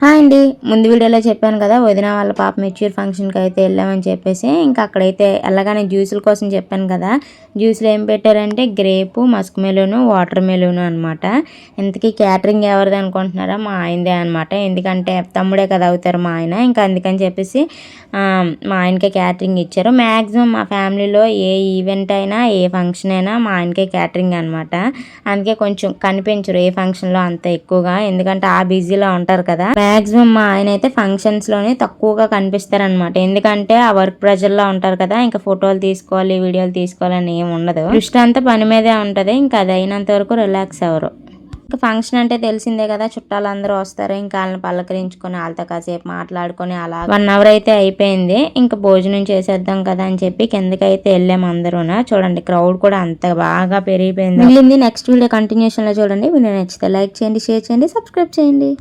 はい。అండి. ముందు వీడియోలో చెప్పాను కదా వదిన వాళ్ళ పాప మెచ్యూర్ ఫంక్షన్కి అయితే వెళ్ళామని చెప్పేసి ఇంకా అక్కడైతే వెళ్ళగానే జ్యూసుల కోసం చెప్పాను కదా జ్యూసులు ఏం పెట్టారంటే grape musk melon water melon అనమాట ఇంతకీ క్యాటరింగ్ ఎవరిది అనుకుంటున్నారా? మా ఆయనదే అనమాట ఎందుకంటే తమ్ముడే కదా అవుతారు మా ఆయన. ఇంకా అందుకని చెప్పేసి మా ఆయనకే క్యాటరింగ్ ఇచ్చారు. మ్యాక్సిమం మా ఫ్యామిలీలో ఏ ఈవెంట్ అయినా ఏ ఫంక్షన్ అయినా మా ఆయనకే క్యాటరింగ్ అనమాట అందుకే కొంచెం కనిపించరు ఏ ఫంక్షన్లో అంత ఎక్కువగా. ఎందుకంటే ఆ బిజీలో ఉంటారు కదా. మ్యాక్సిమం మా ఆయన అయితే ఫంక్షన్స్లోనే తక్కువగా కనిపిస్తారనమాట ఎందుకంటే ఆ వర్క్ ప్రెజర్లో ఉంటారు కదా ఇంకా ఫోటోలు తీసుకోవాలి వీడియోలు తీసుకోవాలని ఏం ఉండదు. దృష్టి అంతా పని మీదే ఉంటుంది ఇంకా అది అయినంత వరకు రిలాక్స్ అవ్వరు. ఇంకా ఫంక్షన్ అంటే తెలిసిందే కదా చుట్టాలందరూ వస్తారు ఇంకా వాళ్ళని పలకరించుకొని వాళ్ళతో కాసేపు మాట్లాడుకొని అలా వన్ అవర్ అయితే అయిపోయింది. ఇంకా భోజనం చేసేద్దాం కదా అని చెప్పి కిందకి అయితే వెళ్ళాము అందరూనా. చూడండి క్రౌడ్ కూడా అంత బాగా పెరిగిపోయింది. మిగిలింది నెక్స్ట్ వీడియో కంటిన్యూషన్లో చూడండి. వీడియో నచ్చితే లైక్ చేయండి షేర్ చేయండి సబ్స్క్రైబ్ చేయండి.